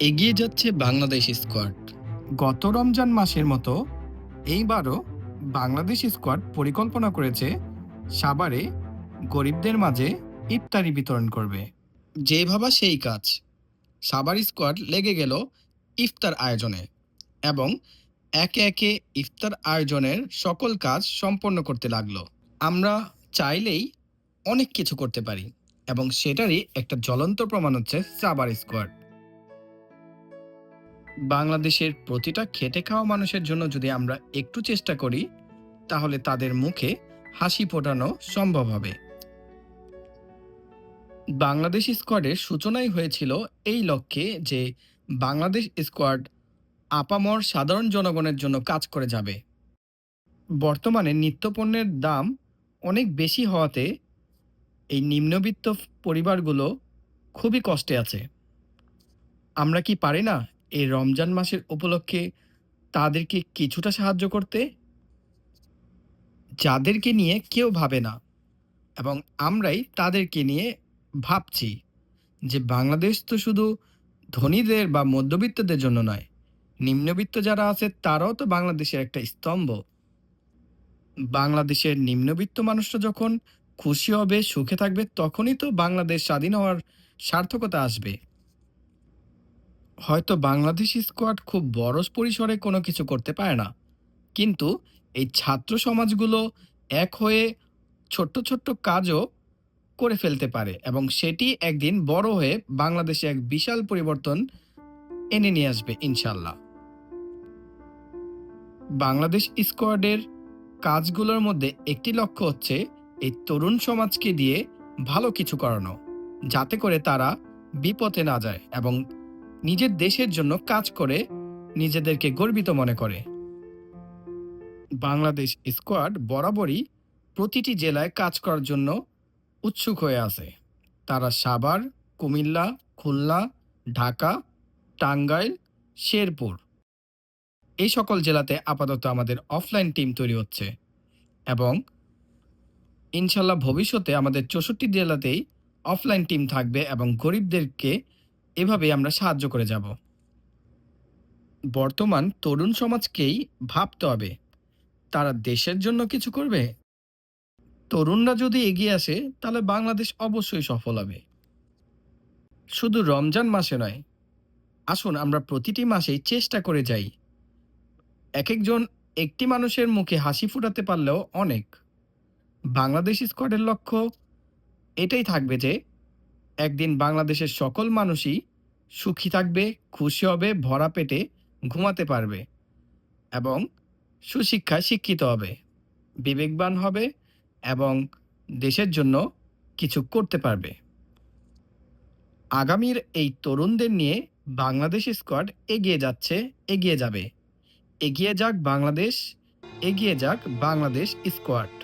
এগিয়ে যাচ্ছে বাংলাদেশ স্কোয়াড। গত রমজান মাসের মতো এইবারও বাংলাদেশ স্কোয়াড পরিকল্পনা করেছে সাবারে গরিবদের মাঝে ইফতারি বিতরণ করবে। যে ভাবা সেই কাজ। সাবার স্কোয়াড লেগে গেল ইফতার আয়োজনে এবং একে একে ইফতার আয়োজনের সকল কাজ সম্পন্ন করতে লাগল। আমরা চাইলেই অনেক কিছু করতে পারি এবং সেটারই একটা জ্বলন্ত প্রমাণ হচ্ছে সাবার স্কোয়াড। বাংলাদেশের প্রতিটা খেটে খাওয়া মানুষের জন্য যদি আমরা একটু চেষ্টা করি, তাহলে তাদের মুখে হাসি ফোটানো সম্ভব হবে। বাংলাদেশ স্কোয়াডের সূচনাই হয়েছিল এই লক্ষ্যে যে বাংলাদেশ স্কোয়াড আপামর সাধারণ জনগণের জন্য কাজ করে যাবে। বর্তমানে নিত্যপণ্যের দাম অনেক বেশি হওয়াতে এই নিম্নবিত্ত পরিবারগুলো খুবই কষ্টে আছে। আমরা কি পারি না এই রমজান মাসের উপলক্ষে তাদেরকে কিছুটা সাহায্য করতে যাদেরকে নিয়ে কেউ ভাবে না এবং আমরাই তাদেরকে নিয়ে ভাবছি যে বাংলাদেশ তো শুধু ধনীদের বা মধ্যবিত্তদের জন্য নয়, নিম্নবিত্ত যারা আছে তারাও তো বাংলাদেশের একটা স্তম্ভ। বাংলাদেশের নিম্নবিত্ত মানুষরা যখন খুশি হবে, সুখে থাকবে, তখনই তো বাংলাদেশ স্বাধীন হওয়ার সার্থকতা আসবে। হয়তো বাংলাদেশ স্কোয়াড খুব বড় পরিসরে কোনো কিছু করতে পারে না। কিন্তু এই ছাত্র সমাজগুলো এক হয়ে ছোট্ট ছোট্ট কাজও করে ফেলতে পারে এবং সেটি একদিন বড় হয়ে বাংলাদেশে এক বিশাল পরিবর্তন এনে নিয়ে আসবে ইনশাল্লাহ বাংলাদেশ স্কোয়াডের কাজগুলোর মধ্যে একটি লক্ষ্য হচ্ছে এই তরুণ সমাজকে দিয়ে ভালো কিছু করানো, যাতে করে তারা বিপথে না যায় এবং নিজের দেশের জন্য কাজ করে নিজেদেরকে গর্বিত মনে করে। বাংলাদেশ স্কোয়াড বরাবরই প্রতিটি জেলায় কাজ করার জন্য উৎসুক হয়ে আছে। তারা সাভার, কুমিল্লা, খুলনা, ঢাকা, টাঙ্গাইল, শেরপুর। এই সকল জেলাতে আপাতত আমাদের অফলাইন টিম তৈরি হচ্ছে এবং ইনশাল্লাহ ভবিষ্যতে আমাদের চৌষট্টি জেলাতেই অফলাইন টিম থাকবে এবং গরিবদেরকে এভাবে আমরা সাহায্য করে যাব। বর্তমান তরুণ সমাজকেই ভাবতে হবে, তারা দেশের জন্য কিছু করবে? তরুণরা যদি এগিয়ে আসে, তাহলে বাংলাদেশ অবশ্যই সফল হবে। শুধু রমজান মাসে নয়, আসুন আমরা প্রতিটি মাসেই চেষ্টা করে যাই। এক একজন একটি মানুষের মুখে হাসি ফুটাতে পারলেও অনেক। বাংলাদেশ স্কোয়াডের লক্ষ্য এটাই থাকবে যে একদিন বাংলাদেশের সকল মানুষই সুখী থাকবে, খুশি হবে, ভরা পেটে ঘুমাতে পারবে এবং সুশিক্ষায় শিক্ষিত হবে, বিবেকবান হবে এবং দেশের জন্য কিছু করতে পারবে। আগামীর এই তরুণদের নিয়ে বাংলাদেশ স্কোয়াড এগিয়ে যাচ্ছে, এগিয়ে যাবে। এগিয়ে যাক বাংলাদেশ, এগিয়ে যাক বাংলাদেশ স্কোয়াড।